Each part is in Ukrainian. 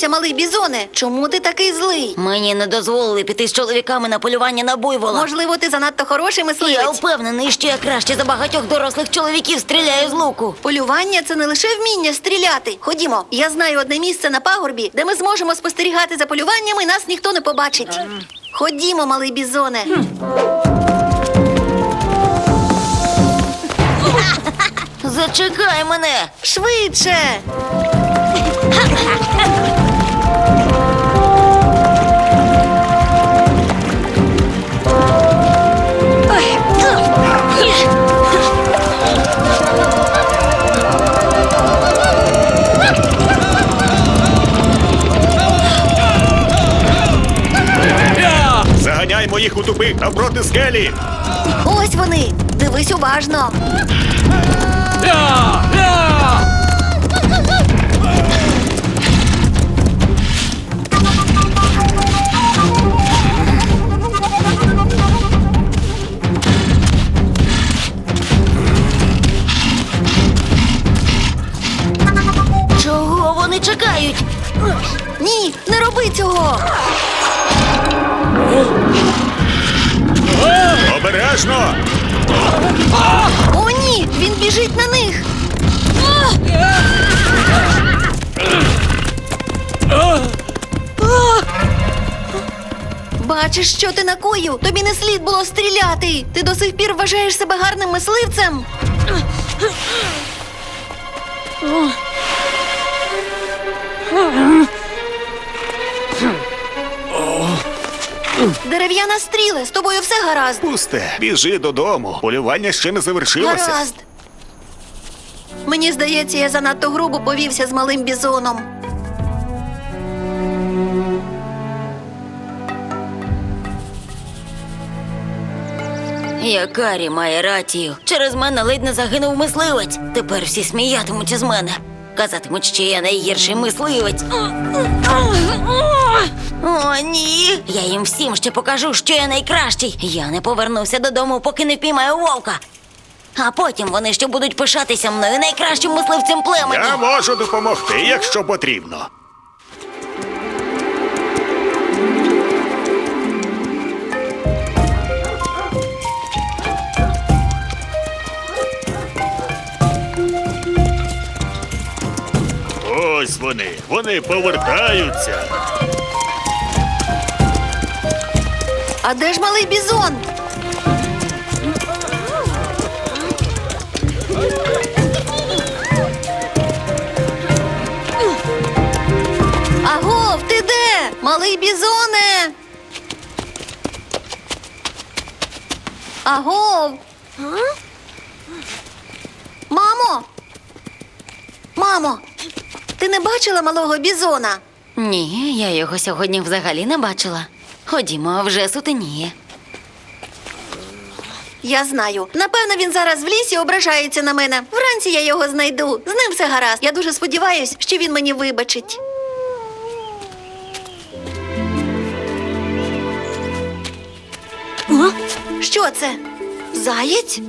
Трапилося, малий бізоне? Чому ти такий злий? Мені не дозволили піти з чоловіками на полювання на буйвола. Можливо, ти занадто хороший Я мисливець. впевнений, що я краще за багатьох дорослих чоловіків стріляю з луку. Полювання це не лише вміння стріляти. Ходімо, я знаю одне місце на пагорбі, де ми зможемо спостерігати за полюванням і нас ніхто не побачить. Ходімо, малий бізоне. Зачекай мене. Швидше. Заганяймо та проти скелі. Ось вони. Дивись уважно. Обережно! О, ні, він біжить на них. Бачиш, що ти накоїв? Тобі не слід було стріляти. Ти до сих пір вважаєш себе гарним мисливцем. Дерев'яна стріле, з тобою все гаразд. Пусте, біжи додому. Полювання ще не завершилося. Гаразд. Мені здається, я занадто грубо повівся з малим бізоном. Якарі має рацію. Через мене ледь не загинув мисливець. Тепер всі сміятимуться з мене. Казатимуть, що я найгірший мисливець. О, ні. Я їм всім ще покажу, що я найкращий. Я не повернуся додому, поки не впіймаю вовка. А потім вони ще будуть пишатися мною найкращим мисливцем племені. Я можу допомогти, якщо потрібно. Вони, вони повертаються. А де ж малий бізон? Агов, ти де? Малий бізоне? Агов. Мамо. Мамо, ти не бачила малого бізона? Ні, я його сьогодні взагалі не бачила. Ходімо, вже сутеніє. Я знаю. Напевно, він зараз в лісі ображається на мене. Вранці я його знайду. З ним все гаразд. Я дуже сподіваюсь, що він мені вибачить. Що це? Заєць?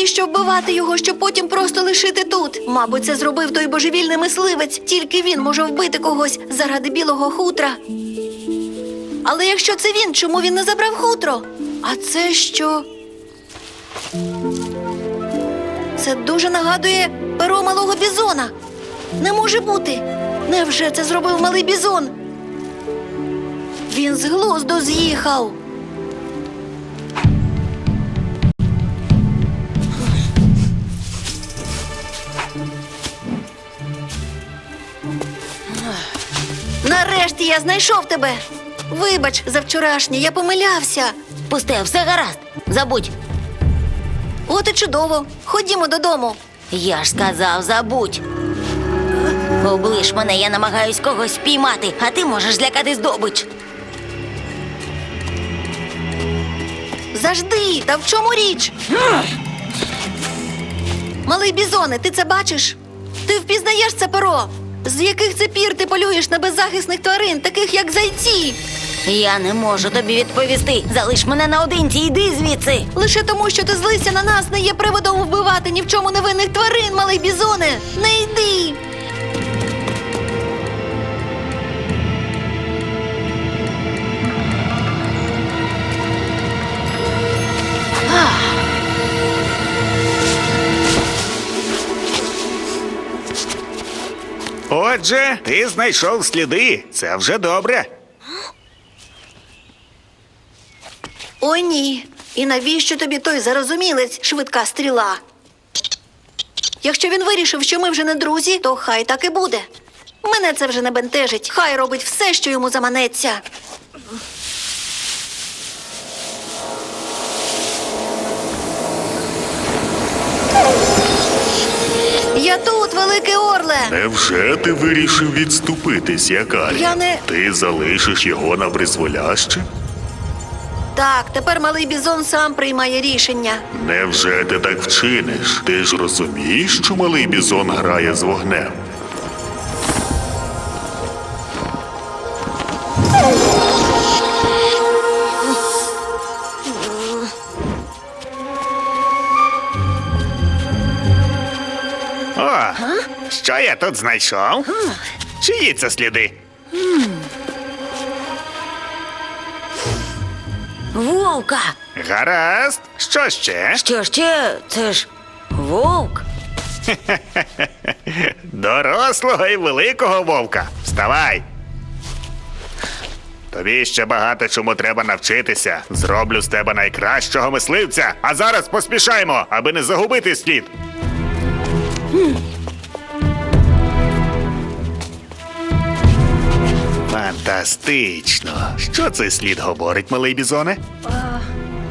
Навіщо вбивати його, щоб потім просто лишити тут? Мабуть, це зробив той божевільний мисливець. Тільки він може вбити когось заради білого хутра. Але якщо це він, чому він не забрав хутро? А це що? Це дуже нагадує перо малого бізона. Не може бути. Невже це зробив малий бізон? Він з глузду з'їхав. Нарешті я знайшов тебе. Вибач за вчорашнє, я помилявся. Пусте, все гаразд. Забудь. От і чудово. Ходімо додому. Я ж сказав, забудь. Облиш мене, я намагаюсь когось спіймати, а ти можеш злякати здобич. Завжди, та в чому річ? Малий бізоне, ти це бачиш? Ти впізнаєш це перо? З яких це пір ти полюєш на беззахисних тварин, таких як зайці? Я не можу тобі відповісти. Залиш мене наодинці, йди звідси. Лише тому, що ти злився на нас, не є приводом вбивати ні в чому невинних тварин, малий бізоне. Не йди. Отже, ти знайшов сліди. Це вже добре. О, ні. І навіщо тобі той зарозумілець, швидка стріла? Якщо він вирішив, що ми вже не друзі, то хай так і буде. Мене це вже не бентежить. Хай робить все, що йому заманеться. Я тут, великий орле. Невже ти вирішив відступитись, Якарі? Я не- Ти залишиш його на призволяще? Так, тепер малий бізон сам приймає рішення. Невже ти так вчиниш? Ти ж розумієш, що малий бізон грає з вогнем? Я тут знайшов? Чиї це сліди? Вовка! Гаразд. Що ще? Що ще? Це ж вовк. Дорослого і великого вовка. Вставай. Тобі ще багато чому треба навчитися. Зроблю з тебе найкращого мисливця. А зараз поспішаймо, аби не загубити слід. Фантастично. Що цей слід говорить, малий бізоне?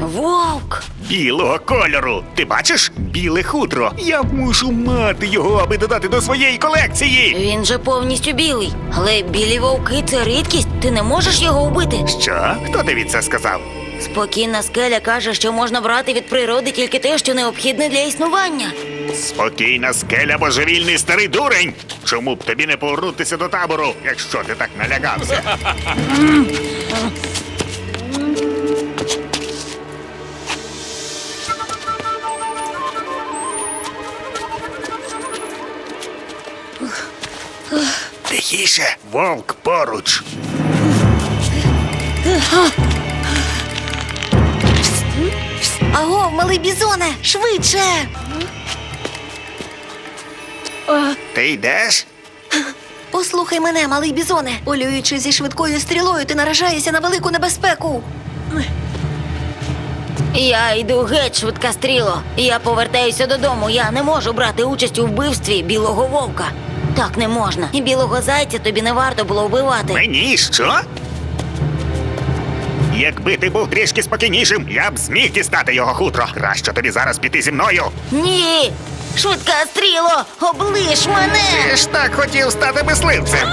Вовк. Білого кольору. Ти бачиш? Біле хутро. Я мушу мати його, аби додати до своєї колекції. Він же повністю білий. Але білі вовки це рідкість. Ти не можеш його вбити. Що? Хто тобі це сказав? Спокійна скеля каже, що можна брати від природи тільки те, що необхідне для існування. Спокійна скеля, божевільний старий дурень. Чому б тобі не повернутися до табору, якщо ти так налякався? Тихіше, вовк поруч. Аго, малий бізоне, швидше. Ти йдеш? Послухай мене, малий бізоне. Полюючи зі швидкою стрілою, ти наражаєшся на велику небезпеку. Я йду геть, швидка стріло. Я повертаюся додому. Я не можу брати участь у вбивстві білого вовка. Так не можна. І білого зайця тобі не варто було вбивати. Мені що? Якби ти був трішки спокійнішим, я б зміг дістати його хутро. Краще тобі зараз піти зі мною. Ні! Швидка стріло! Облиш мене! Ти ж так хотів стати мисливцем.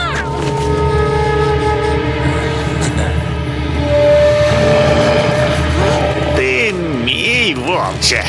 Ти мій вовче.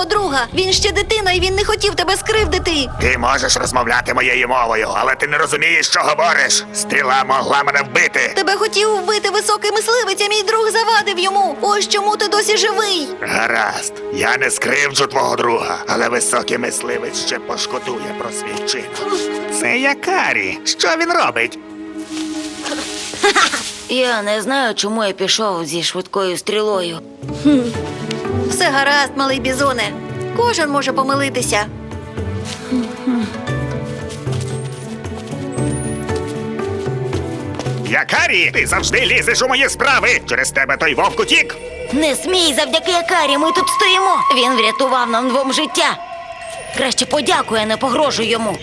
Мого друга. Він ще дитина, і він не хотів тебе скривдити. Ти можеш розмовляти моєю мовою, але ти не розумієш, що говориш. Стріла могла мене вбити. Тебе хотів вбити високий мисливець, а мій друг завадив йому. Ось чому ти досі живий. Гаразд, я не скривджу твого друга, але високий мисливець ще пошкодує про свій вчинок. Це Якарі. Що він робить? Я не знаю, чому я пішов зі швидкою стрілою. Все гаразд, малий бізоне. Кожен може помилитися. Якарі, ти завжди лізеш у мої справи. Через тебе той вовк утік. Не смій, завдяки Якарі, ми тут стоїмо. Він врятував нам двом життя. Краще подякуй, а не погрожуй йому.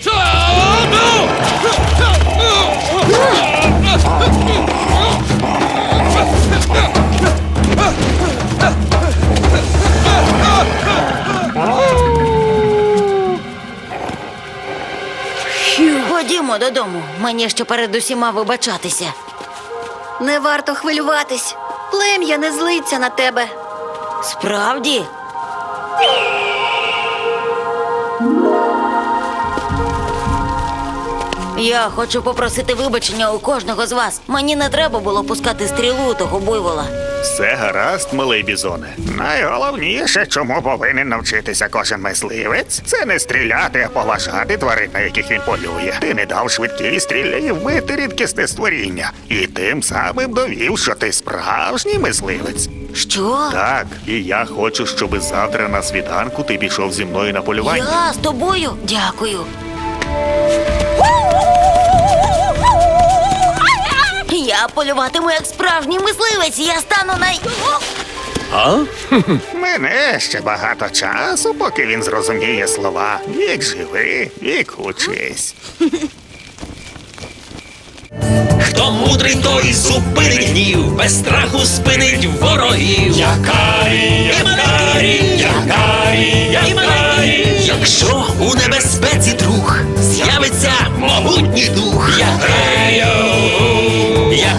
Додому. Мені ще перед усіма вибачатися. Не варто хвилюватись. Плем'я не злиться на тебе. Справді? Я хочу попросити вибачення у кожного з вас. Мені не треба було пускати стрілу того буйвола. Все гаразд, малий бізоне. Найголовніше, чому повинен навчитися кожен мисливець, це не стріляти, а поважати тварин, на яких він полює. Ти не дав швидкій стрілі вбити рідкісне створіння, і тим самим довів, що ти справжній мисливець. Що? Так, і я хочу, щоб завтра на світанку ти пішов зі мною на полювання. Я з тобою? Дякую. Я полюватиму як справжній мисливець. Я стану най. А? Мене ще багато часу, поки він зрозуміє слова. Вік живи, вік учись. Хто мудрий, той зупинить гнів, без страху спинить ворогів. Якарі, якарі, якарі, якарі. Якщо у небезпеці друг з'явиться могутній дух, я каю, я.